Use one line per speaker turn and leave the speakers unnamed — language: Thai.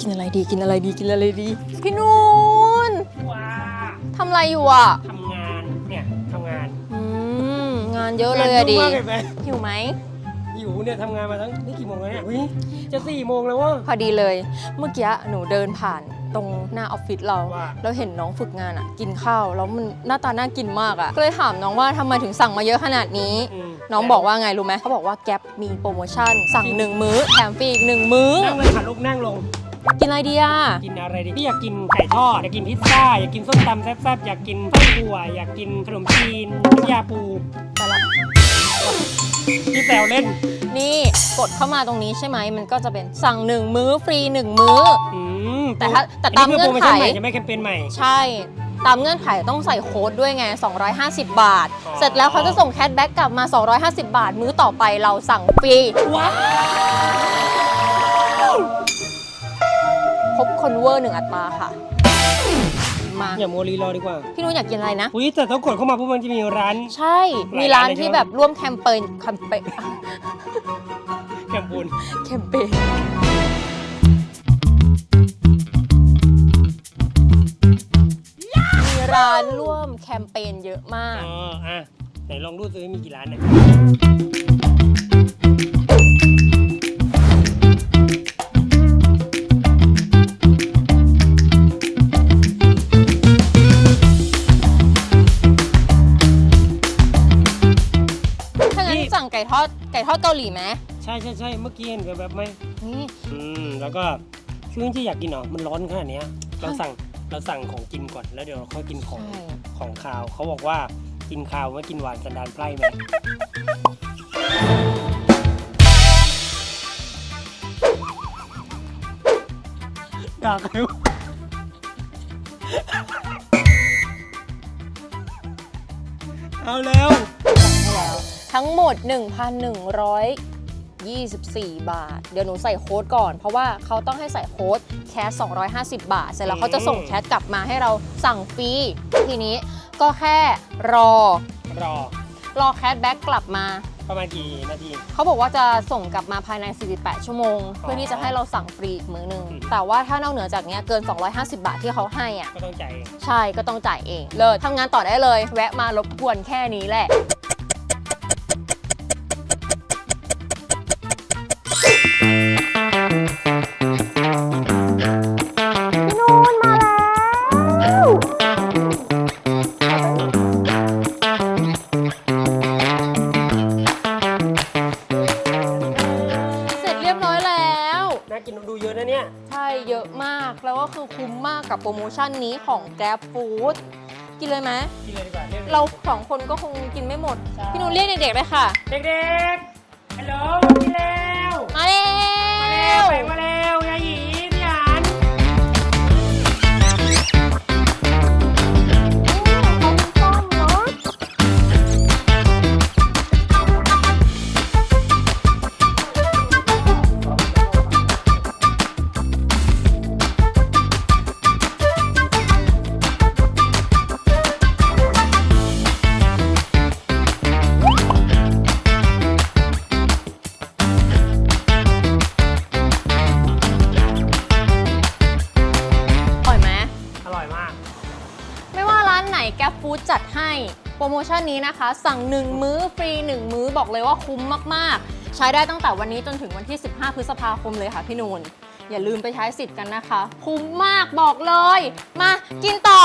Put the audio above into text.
กินอะไรดีกินอะไรดีกินอะไรดี พี่นูน
ว้า
ทำอะไรอยู่อะ
ทำงานเนี่ยทำงาน
อืมงานเยอะเลยอะดิ
งานยุ่งมากเลยไหม
หิวไหม
อยู่เนี่ยทำงานมาทั้งนี่กี่โมงแล้วเนี่ยอุ้ยจะสี่โมงแล้ววะ
พอดีเลย เมื่อกี้หนูเดินผ่านตรงหน้าออฟฟิศเรา
ว่า
แล้วเห็นน้องฝึกงานอะ กินข้าวแล้วมันหน้าตาน่ากินมากอะก็เลยถามน้องว่าทำไมถึงสั่งมาเยอะขนาดนี้
ม
น้องบอกว่าไงรู้ไหมเขาบอกว่าแก๊ปมีโปรโมชั่น สั่งหนึ่งมื้อแถมฟรีอีกหนึ่งมื้อ
นั่งเลยค่ะลูกนั่งลง
กินอะไรดีอะ
กินอะไรดีพี่อยากกินไก่ทอดอยากกินพิซซ่าอยากกินส้มตำแซ่บๆอยากกินไส้อั่วอยากกินขนมจีนน้ำยาปู
แต่ละ
พี่แซวเล่น
นี่กดเข้ามาตรงนี้ใช่ไหม มันก็จะเป็นสั่งหนึ่งมื้อฟรีหนึ่งมื้อ
อืม
แต่ถ้าแต่ตาม
คื
เงื่อน
โปรโม
ไข
ชั่ใหม่ใช่ไหมแคมเปญใหม่
ใช่ ตามเงื่อนไขต้องใส่โค้ดด้วยไง 250 บาท
อ๋อ
เสร็จแล้วเขาจะส่งแคชแบ็กกลับมา 250 บาท มื้อต่อไปเราสั่งฟรี
ว้าว
ครบคนเวอร์หนึ่งอัตราค่ะ มา
อย่าโมลีรอดีกว่า
พี่นุ้ยอยากกินอะไรนะ
อุ้ยแต่ต้องกดเข้ามาปุ๊บมันจะมีร้าน
ใช่
หลาย
มีร้าน
ร้านเลย
ที่
ใช่ไหม
แบบร่วมแคมเปญแคมเปญ
แคมปูน
แคมเปญมีร้านร่วมแคมเปญเยอะมาก
อ๋ออะไหนลองดูซิว่ามีกี่ร้านเนี่ย
ทอดไก่ทอดเกาหลีไหม
ใช่ใช่ใช่เมื่อกี้เห็นแบบๆไหม
นี่
อืมแล้วก็ช่วงที่อยากกินเหรอมันร้อนขนาดเนี้ยเราสั่งเราสั่งของกินก่อนแล้วเดี๋ยวเราค่อยกินของ
ใช่
ของคาวเขาบอกว่ากินคาวไม่กินหวานสันดานไพร่ไหมด่าใครวะเอาแล้ว
ทั้งหมด 1,124 บาท เดี๋ยวหนูใส่โค้ดก่อน เพราะว่าเขาต้องให้ใส่โค้ดแคส250 บาท เสร็จแล้วเขาจะส่งแคสกลับมาให้เราสั่งฟรี ทีนี้ก็แค่รอ
รอ
รอแคสแบ็กกลับมา
ประมาณกี่นาที
เขาบอกว่าจะส่งกลับมาภายใน 48 ชั่วโมง เพื่อที่จะให้เราสั่งฟรีอีกมื้อหนึง
อืม
แต่ว่าถ้านอกเหนือจากเนี้ยเกิน 250 บาทที่เขาให้อะ
ก็ต้องจ่ายเอง
ใช่ก็ต้องจ่ายเอง เลิศทำงานต่อได้เลย แวะมารบกวนแค่นี้แหละ
ก
แล้วก็คือคุ้มมากกับโปรโมชั่นนี้ของ Grab Food กินเลยไหม
กินเลยดีกว่ารียกลย
เราสองคนก็คงกินไม่หมด
ใช่
พี่นูนเรียกเด็กๆเลยค่ะ
เด็กๆฮัลโหล
ว่าร้านไหน Grab Food จัดให้ โปรโมชั่นนี้นะคะ สั่ง 1 มื้อฟรี 1 มื้อบอกเลยว่าคุ้มมากๆ ใช้ได้ตั้งแต่วันนี้จนถึงวันที่ 15 พฤษภาคมเลยค่ะพี่นูนอย่าลืมไปใช้สิทธิ์กันนะคะ คุ้มมากบอกเลย มากินต่อ